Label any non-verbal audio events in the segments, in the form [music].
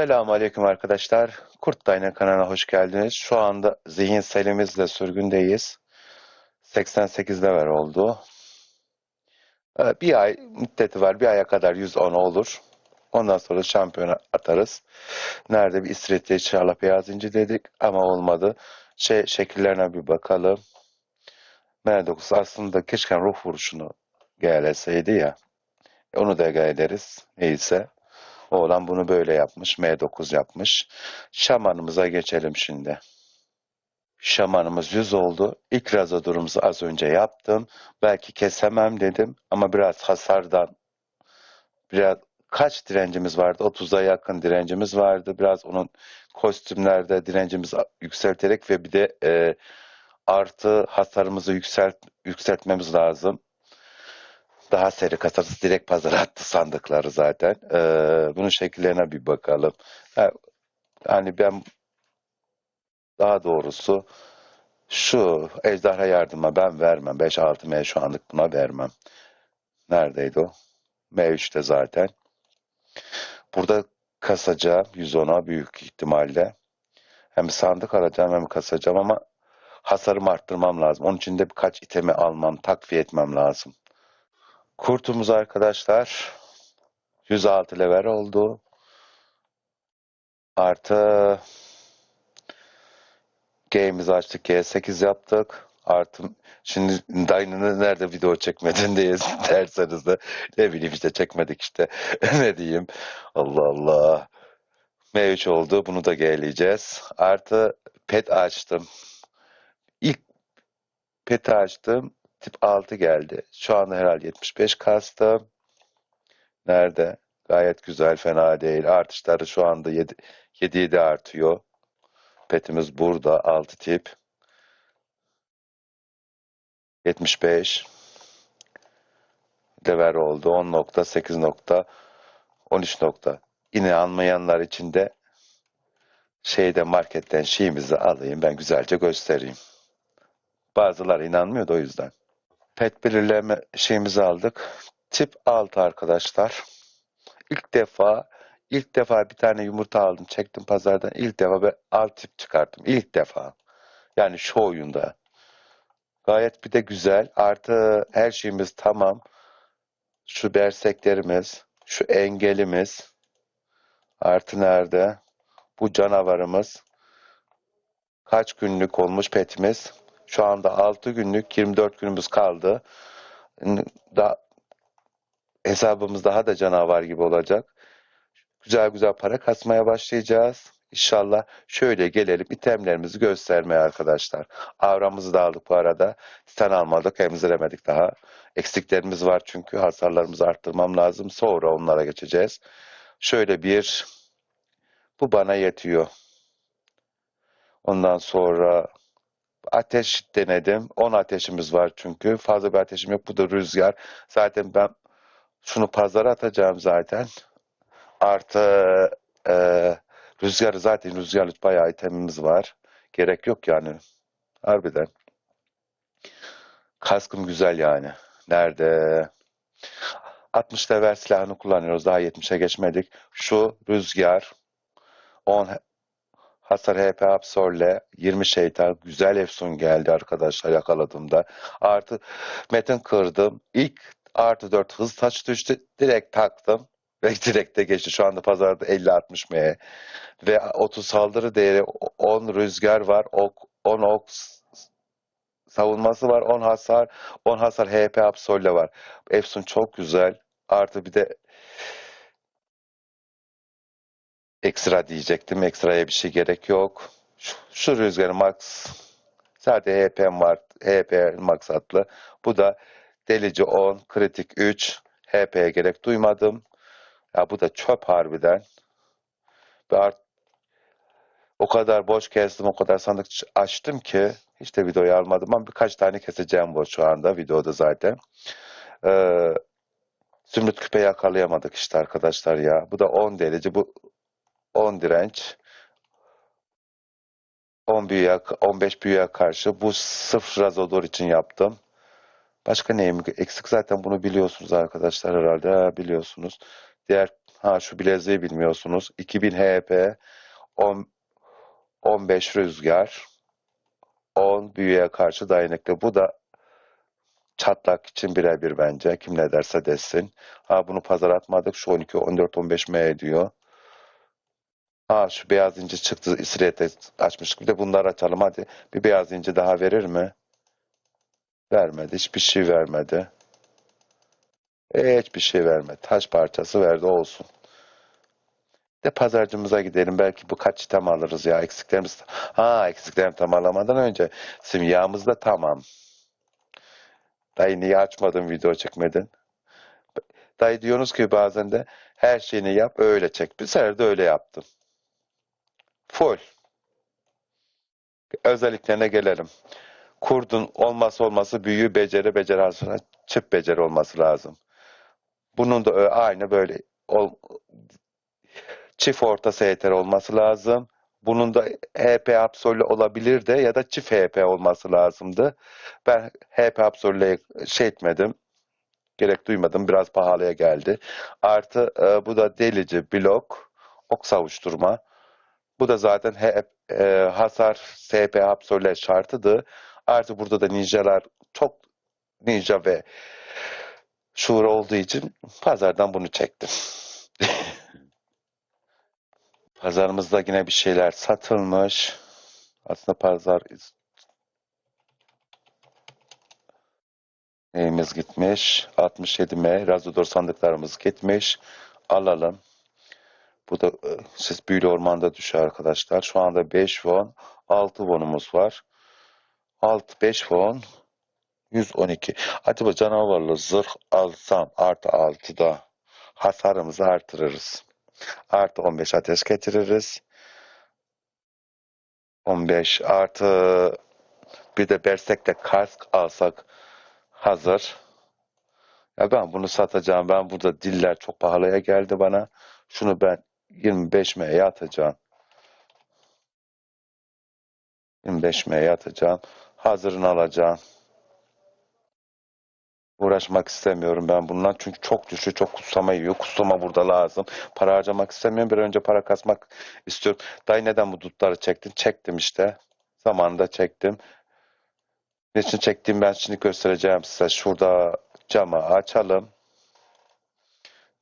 Selamun Aleyküm arkadaşlar. Kurt Dayna kanalına hoş geldiniz. Şu anda zihinselimizle sürgündeyiz. 88 level oldu. Ee, Bir ay müddeti var. Bir aya kadar 110 olur. Ondan sonra şampiyona atarız. Nerede bir İsveç'te inşallah beyaz inci dedik ama olmadı. Şey, şekillerine bir bakalım. M9 aslında keşke ruh vuruşunu GLS'ydi ya. Onu da ederiz. Neyse. Oğlan bunu böyle yapmış. M9 yapmış. Şamanımıza geçelim şimdi. Şamanımız 100 oldu. İlk razodurumuzu az önce yaptım. Belki kesemem dedim ama biraz hasardan biraz kaç direncimiz vardı? 30'a yakın direncimiz vardı. Biraz onun kostümlerde direncimizi yükselterek ve bir de e, artı hasarımızı yükselt yükseltmemiz lazım. Daha seri kasarız. Direkt pazara attı sandıkları zaten. Ee, bunun şekillerine bir bakalım. Ha, hani ben daha doğrusu şu ejderha yardıma ben vermem. 5-6 M şu anlık buna vermem. Neredeydi o? M3'te zaten. Burada kasacağım 110'a büyük ihtimalle. Hem sandık alacağım hem kasacağım ama hasarımı arttırmam lazım. Onun için de birkaç itemi almam, takviye etmem lazım. Kurtumuz arkadaşlar 106 level oldu. Artı Game'imizi açtık. G8 yaptık. Artı şimdi dayının nerede video çekmedin diye derseniz de ne bileyim işte çekmedik işte. [laughs] ne diyeyim. Allah Allah. M3 oldu. Bunu da G'leyeceğiz. Artı pet açtım. İlk peti açtım. Tip 6 geldi. Şu anda herhalde 75 kastım. Nerede? Gayet güzel, fena değil. Artışları şu anda 7, 7 7 artıyor. Petimiz burada 6 tip. 75 lever oldu. 10 nokta, 8 nokta, 13 nokta. Yine almayanlar için de şeyde marketten şeyimizi alayım. Ben güzelce göstereyim. Bazıları inanmıyor da o yüzden. Pet belirleme şeyimizi aldık. Tip 6 arkadaşlar. İlk defa ilk defa bir tane yumurta aldım. Çektim pazardan. İlk defa bir alt tip çıkarttım. İlk defa. Yani şu oyunda. Gayet bir de güzel. Artı her şeyimiz tamam. Şu berseklerimiz. Şu engelimiz. Artı nerede? Bu canavarımız. Kaç günlük olmuş petimiz? Şu anda 6 günlük 24 günümüz kaldı. Da, hesabımız daha da canavar gibi olacak. Güzel güzel para kasmaya başlayacağız. İnşallah şöyle gelelim itemlerimizi göstermeye arkadaşlar. Avramızı da aldık bu arada. Sen almadık, emziremedik daha. Eksiklerimiz var çünkü hasarlarımızı arttırmam lazım. Sonra onlara geçeceğiz. Şöyle bir, bu bana yetiyor. Ondan sonra ateş denedim. 10 ateşimiz var çünkü. Fazla bir ateşim yok. Bu da rüzgar. Zaten ben şunu pazara atacağım zaten. Artı e, rüzgarı zaten rüzgarlı bayağı itemimiz var. Gerek yok yani. Harbiden. Kaskım güzel yani. Nerede? 60 level silahını kullanıyoruz. Daha 70'e geçmedik. Şu rüzgar 10 Hasar HP Absorle 20 şeytan güzel efsun geldi arkadaşlar yakaladığımda. Artı metin kırdım. İlk artı 4 hız taç düştü. Direkt taktım. Ve [laughs] direkt de geçti. Şu anda pazarda 50-60 M. Ve 30 saldırı değeri 10 rüzgar var. Ok, 10 ok savunması var. 10 hasar. 10 hasar HP Absol'le var. Efsun çok güzel. Artı bir de ekstra diyecektim. Ekstraya bir şey gerek yok. Şu, şu rüzgarı max sadece HP var. HP maksatlı. Bu da delici 10, kritik 3. HP'ye gerek duymadım. Ya bu da çöp harbiden. Ve o kadar boş kestim, o kadar sandık açtım ki hiç de videoyu almadım ama birkaç tane keseceğim bu şu anda videoda zaten. Ee, zümrüt küpe yakalayamadık işte arkadaşlar ya. Bu da 10 derece, bu 10 direnç. 10 büyüye, 15 büyüye karşı bu sırf Razodor için yaptım. Başka neyim eksik zaten bunu biliyorsunuz arkadaşlar herhalde ha, biliyorsunuz. Diğer ha şu bileziği bilmiyorsunuz. 2000 HP 10 15 rüzgar 10 büyüye karşı dayanıklı. Bu da çatlak için birebir bence. Kim ne derse desin. Ha bunu pazar atmadık. Şu 12 14 15 M ediyor. Ha şu beyaz inci çıktı. İsriyete açmıştık. Bir de bunları açalım hadi. Bir beyaz inci daha verir mi? Vermedi. Hiçbir şey vermedi. Hiçbir şey vermedi. Taş parçası verdi olsun. De pazarcımıza gidelim. Belki bu kaç item alırız ya. Eksiklerimiz. Ha eksiklerimi tamamlamadan önce simyamız da tamam. Dayı niye açmadın video çekmedin? Dayı diyorsunuz ki bazen de her şeyini yap öyle çek. Bir sefer de öyle yaptım. Full. Özelliklerine gelelim. Kurdun olması olması büyüğü beceri beceri aslında çift beceri olması lazım. Bunun da aynı böyle ol, çift orta STR olması lazım. Bunun da HP absolü olabilir de ya da çift HP olması lazımdı. Ben HP absolüye şey etmedim. Gerek duymadım. Biraz pahalıya geldi. Artı e, bu da delici blok, ok savuşturma. Bu da zaten he- e, hasar SP absolü şartıdı. Artı burada da ninjalar çok ninja ve şuur olduğu için pazardan bunu çektim. [laughs] Pazarımızda yine bir şeyler satılmış. Aslında pazar neyimiz gitmiş? 67M Razodor sandıklarımız gitmiş. Alalım. Bu da e, siz büyülü ormanda düşüyor arkadaşlar. Şu anda 5 won, 6 wonumuz var. 6, 5 won, 112. Acaba canavarlı zırh alsam artı 6'da hasarımızı artırırız. Artı 15 ateş getiririz. 15 artı bir de Berserk'te kask alsak hazır. Ya ben bunu satacağım. Ben burada diller çok pahalıya geldi bana. Şunu ben 25 M'ye atacağım. 25 M'ye atacağım. Hazırını alacağım. Uğraşmak istemiyorum ben bundan. Çünkü çok düşüyor, çok kutsama yiyor. Kutsama burada lazım. Para harcamak istemiyorum. Bir önce para kasmak istiyorum. Dayı neden bu dutları çektin? Çektim işte. Zamanında çektim. Niçin çektiğimi ben şimdi göstereceğim size. Şurada camı açalım.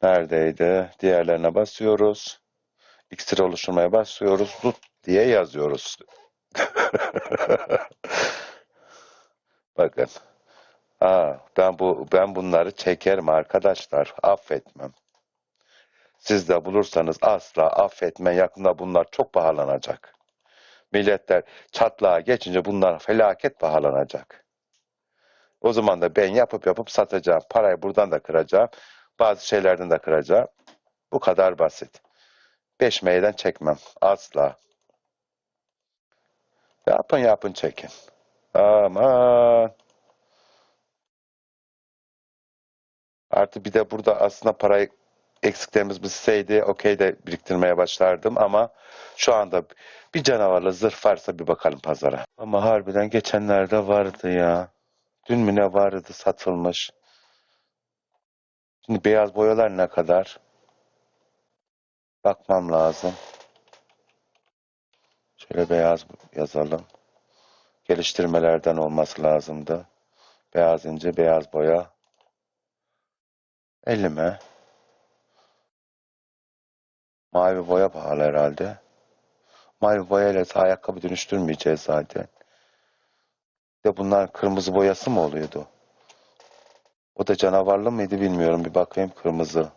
Neredeydi? Diğerlerine basıyoruz. İksir oluşturmaya basıyoruz. Dut diye yazıyoruz. [laughs] Bakın. Aa, ben bu ben bunları çekerim arkadaşlar. Affetmem. Siz de bulursanız asla affetme. Yakında bunlar çok pahalanacak. Milletler çatlağa geçince bunlar felaket pahalanacak. O zaman da ben yapıp yapıp satacağım. Parayı buradan da kıracağım. Bazı şeylerden de kıracağım. Bu kadar basit. Beş meydan çekmem. Asla. Yapın yapın çekin. Aman. Artı bir de burada aslında parayı eksiklerimiz bilseydi okey de biriktirmeye başlardım ama şu anda bir canavarla zırh varsa bir bakalım pazara. Ama harbiden geçenlerde vardı ya. Dün mü ne vardı satılmış. Şimdi beyaz boyalar ne kadar? Bakmam lazım. Şöyle beyaz yazalım. Geliştirmelerden olması lazımdı. Beyaz ince, beyaz boya. Elime. Mavi boya pahalı herhalde. Mavi boyayla ayakkabı dönüştürmeyeceğiz zaten. Bir de bunlar kırmızı boyası mı oluyordu? O da canavarlı mıydı bilmiyorum. Bir bakayım kırmızı.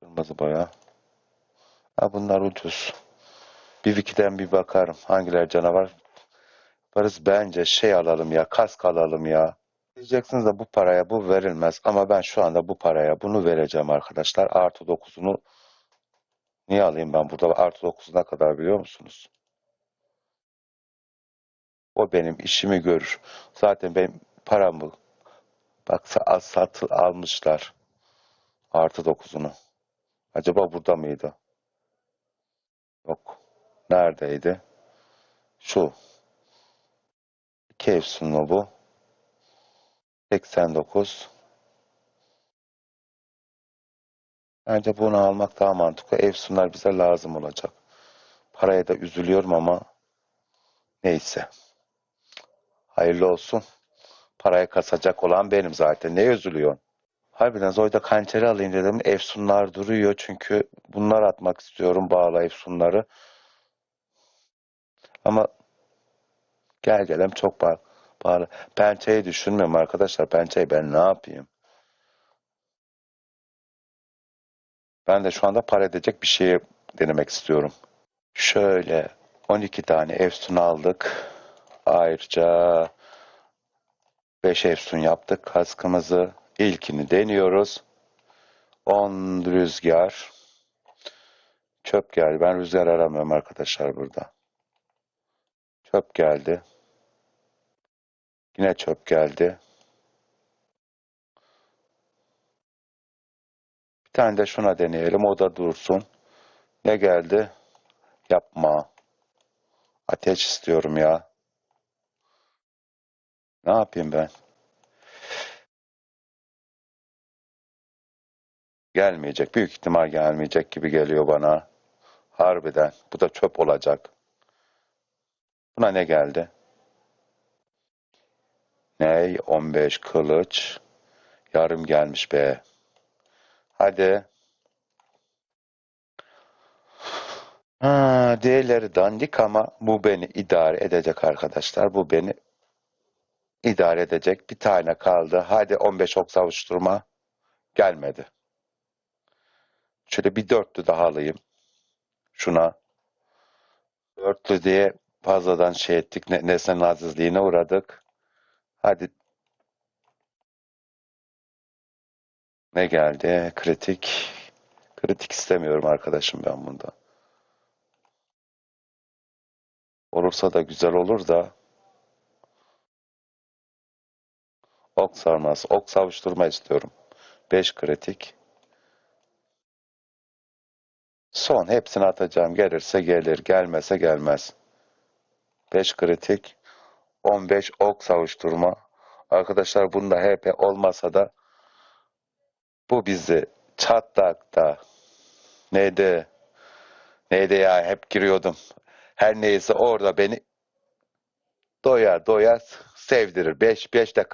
Kırmızı boya. Ha bunlar ucuz. Bir Wiki'den bir bakarım. Hangiler canavar? Varız bence şey alalım ya. Kask alalım ya. Diyeceksiniz de bu paraya bu verilmez ama ben şu anda bu paraya bunu vereceğim arkadaşlar. Artı 9'unu niye alayım ben burada artı 9'una kadar biliyor musunuz? O benim işimi görür. Zaten benim paramı bak sa- satı almışlar. Artı 9'unu. Acaba burada mıydı? Yok. Neredeydi? Şu. İki efsunlu bu. 89. Bence bunu almak daha mantıklı. Efsunlar bize lazım olacak. Paraya da üzülüyorum ama neyse. Hayırlı olsun. Parayı kasacak olan benim zaten. Ne üzülüyorsun? Harbiden Zoy'da kançeri alayım dedim. Efsunlar duruyor çünkü bunlar atmak istiyorum bağla efsunları. Ama gel gelem çok bağlı. bağlı. Pençeyi düşünmüyorum arkadaşlar. Pençeyi ben ne yapayım? Ben de şu anda para edecek bir şey denemek istiyorum. Şöyle 12 tane efsun aldık. Ayrıca 5 efsun yaptık kaskımızı. İlkini deniyoruz. 10 rüzgar. Çöp geldi. Ben rüzgar aramıyorum arkadaşlar burada. Çöp geldi. Yine çöp geldi. Bir tane de şuna deneyelim. O da dursun. Ne geldi? Yapma. Ateş istiyorum ya. Ne yapayım ben? Gelmeyecek. Büyük ihtimal gelmeyecek gibi geliyor bana. Harbiden. Bu da çöp olacak. Buna ne geldi? Ney? 15 kılıç. Yarım gelmiş be. Hadi. Ha, diğerleri dandik ama bu beni idare edecek arkadaşlar. Bu beni idare edecek. Bir tane kaldı. Hadi 15 ok savuşturma. Gelmedi. Şöyle bir dörtlü daha alayım. Şuna. Dörtlü diye fazladan şey ettik. Ne, nesnenin azizliğine uğradık. Hadi. Ne geldi? Kritik. Kritik istemiyorum arkadaşım ben bunda. Olursa da güzel olur da. Ok sarması. Ok savuşturma istiyorum. 5 kritik. Son hepsini atacağım. Gelirse gelir. Gelmese gelmez. 5 kritik. 15 ok savuşturma. Arkadaşlar bunda HP olmasa da bu bizi çatlakta neydi neydi ya hep giriyordum. Her neyse orada beni doya doya sevdirir. 5 5 de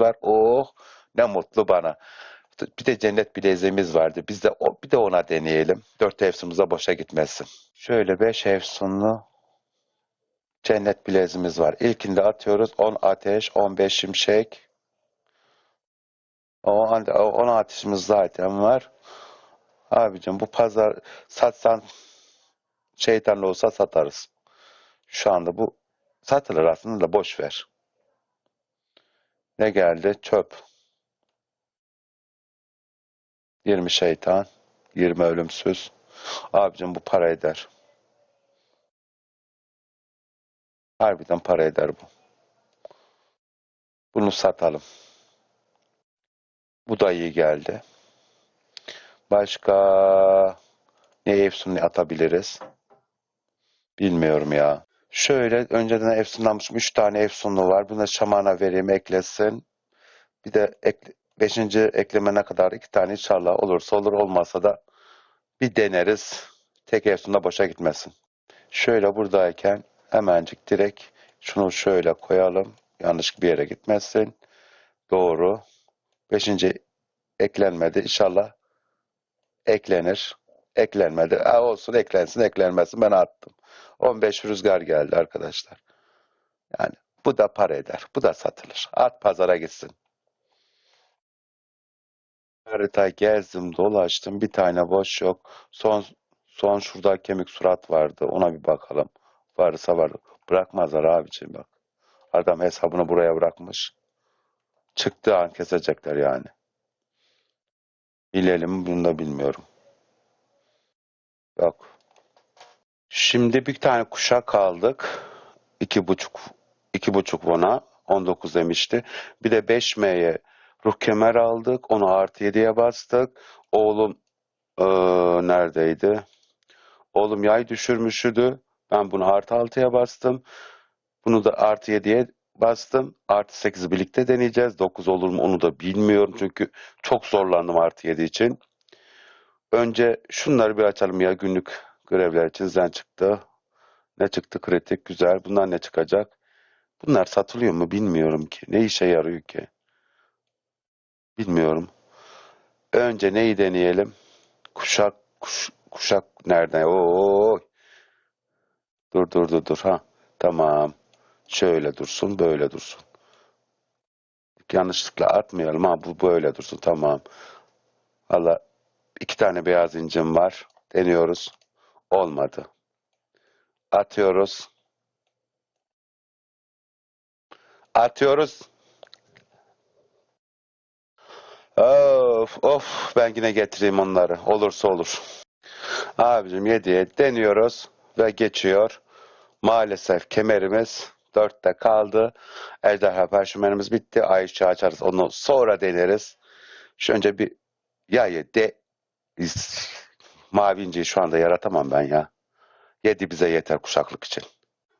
var. Oh ne mutlu bana. Bir de cennet bileziğimiz vardı. Biz de o, bir de ona deneyelim. 4 efsunumuza boşa gitmesin. Şöyle 5 efsunlu cennet bileziğimiz var. İlkinde atıyoruz. 10 ateş, 15 şimşek. O 10 ateşimiz zaten var. Abicim bu pazar satsan şeytanlı olsa satarız. Şu anda bu satılır aslında da boş ver. Ne geldi? Çöp. 20 şeytan, 20 ölümsüz. Abicim bu para eder. Harbiden para eder bu. Bunu satalım. Bu da iyi geldi. Başka ne efsun atabiliriz? Bilmiyorum ya. Şöyle önceden efsunlanmışım. 3 tane efsunlu var. Da şamana vereyim eklesin. Bir de ek, beşinci eklemene kadar iki tane inşallah olursa olur olmazsa da bir deneriz. Tek efsunla boşa gitmesin. Şöyle buradayken hemencik direkt şunu şöyle koyalım. Yanlış bir yere gitmesin. Doğru. Beşinci eklenmedi. İnşallah eklenir. Eklenmedi. Ha, olsun eklensin eklenmesin ben attım. 15 rüzgar geldi arkadaşlar. Yani bu da para eder. Bu da satılır. At pazara gitsin. Harita gezdim dolaştım. Bir tane boş yok. Son son şurada kemik surat vardı. Ona bir bakalım. Varsa var. Bırakmazlar abiciğim bak. Adam hesabını buraya bırakmış. çıktığı an kesecekler yani. Bilelim bunu da bilmiyorum. Yok. Şimdi bir tane kuşak kaldık. İki buçuk, iki buçuk vona. 19 demişti. Bir de 5M'ye ruh kemer aldık. Onu artı 7'ye bastık. Oğlum eee, neredeydi? Oğlum yay düşürmüşüydü. Ben bunu artı 6'ya bastım. Bunu da artı 7'ye bastım. Artı 8'i birlikte deneyeceğiz. 9 olur mu onu da bilmiyorum. Çünkü çok zorlandım artı 7 için. Önce şunları bir açalım ya günlük görevler için zen çıktı. Ne çıktı kritik güzel. Bunlar ne çıkacak? Bunlar satılıyor mu bilmiyorum ki. Ne işe yarıyor ki? Bilmiyorum. Önce neyi deneyelim? Kuşak kuş, kuşak nerede? Oo. Dur dur dur dur ha. Tamam. Şöyle dursun, böyle dursun. Yanlışlıkla atmayalım ha. Bu böyle dursun. Tamam. Valla iki tane beyaz incim var. Deniyoruz. Olmadı. Atıyoruz. Atıyoruz. Of of ben yine getireyim onları. Olursa olur. Abicim 7'ye deniyoruz ve geçiyor. Maalesef kemerimiz 4'te kaldı. Ejderha perşümenimiz bitti. Ay ışığı açarız. Onu sonra deneriz. Şu önce bir yayı de mavi inciyi şu anda yaratamam ben ya. 7 bize yeter kuşaklık için.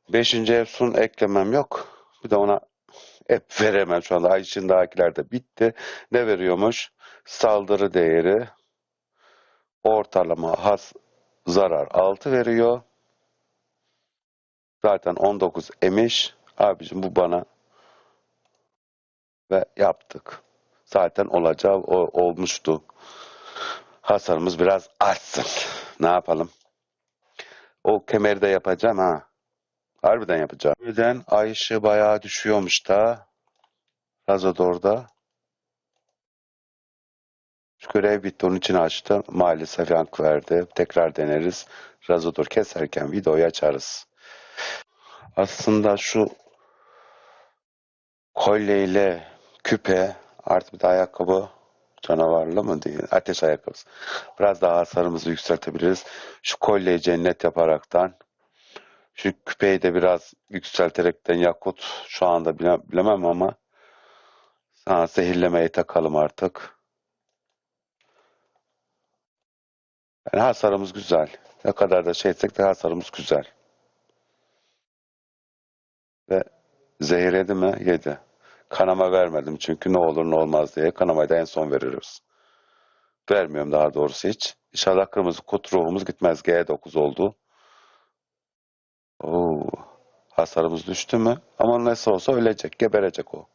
5. Efsun eklemem yok. Bir de ona hep [laughs] veremem şu anda. Işığındakiler de bitti. Ne veriyormuş? Saldırı değeri ortalama has zarar 6 veriyor. Zaten 19 emiş. Abicim bu bana ve yaptık. Zaten olacağı o, olmuştu. Hasarımız biraz artsın. Ne yapalım? O kemeri de yapacağım ha. Harbiden yapacağım. Birden ay ışığı bayağı düşüyormuş da. Razador'da. Şu görev bitti onun için açtım. Maalesef yankı verdi. Tekrar deneriz. Razador keserken videoyu açarız. Aslında şu kolyeyle küpe artı bir de ayakkabı canavarlı mı değil ateş ayakkabısı. Biraz daha hasarımızı yükseltebiliriz. Şu kolyeyi cennet yaparaktan şu küpeyi de biraz yükselterekten yakut şu anda bile, bilemem ama sana zehirlemeyi takalım artık. Yani hasarımız güzel. Ne kadar da şey etsek de hasarımız güzel. Ve zehir yedi mi? Yedi. Kanama vermedim çünkü ne olur ne olmaz diye. Kanamayı da en son veriyoruz. Vermiyorum daha doğrusu hiç. İnşallah kırmızı kut ruhumuz gitmez. G9 oldu. Oo, hasarımız düştü mü? Ama nasıl olsa ölecek. Geberecek o.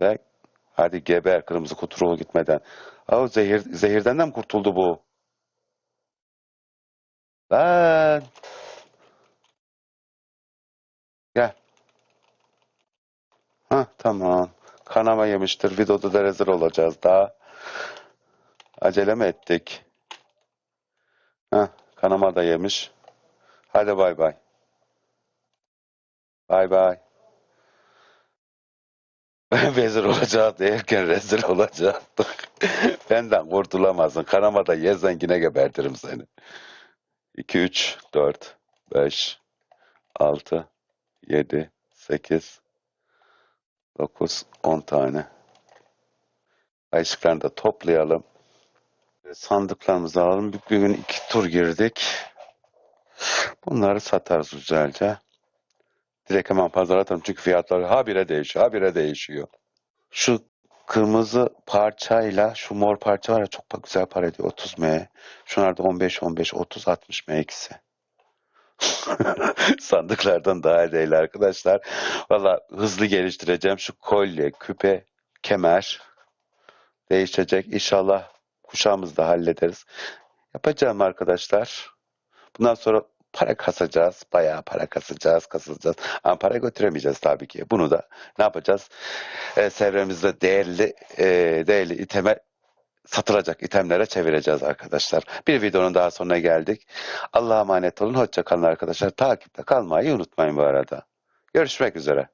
Ve hadi geber kırmızı kut ruhu gitmeden. Aa, zehir, zehirden de mi kurtuldu bu? Lan. Gel. Ha tamam. Kanama yemiştir. Videoda da rezil olacağız daha. Acele mi ettik? Ha kanama da yemiş. Hadi bay bay. Bay bay. [laughs] Vezir olacağız derken rezil olacaktık. [laughs] Benden kurtulamazsın. Kanama da yersen yine gebertirim seni. 2, 3, 4, 5, 6, 7, 8, 9, 10 tane. Ayışıklarını da toplayalım. Sandıklarımızı alalım. Bir gün iki tur girdik. Bunları satarız güzelce. Direkt hemen pazara atalım çünkü fiyatlar habire değişiyor, habire değişiyor. Şu kırmızı parçayla şu mor parça var ya çok güzel para ediyor. 30 M. Şunlar da 15, 15, 30, 60 M ikisi. [laughs] Sandıklardan daha değil arkadaşlar. Valla hızlı geliştireceğim. Şu kolye, küpe, kemer değişecek. İnşallah kuşağımızı da hallederiz. Yapacağım arkadaşlar. Bundan sonra para kasacağız. Bayağı para kasacağız, kasacağız. Ama para götüremeyeceğiz tabii ki. Bunu da ne yapacağız? Ee, çevremizde değerli e, değerli iteme satılacak itemlere çevireceğiz arkadaşlar. Bir videonun daha sonuna geldik. Allah'a emanet olun. Hoşça kalın arkadaşlar. Takipte kalmayı unutmayın bu arada. Görüşmek üzere.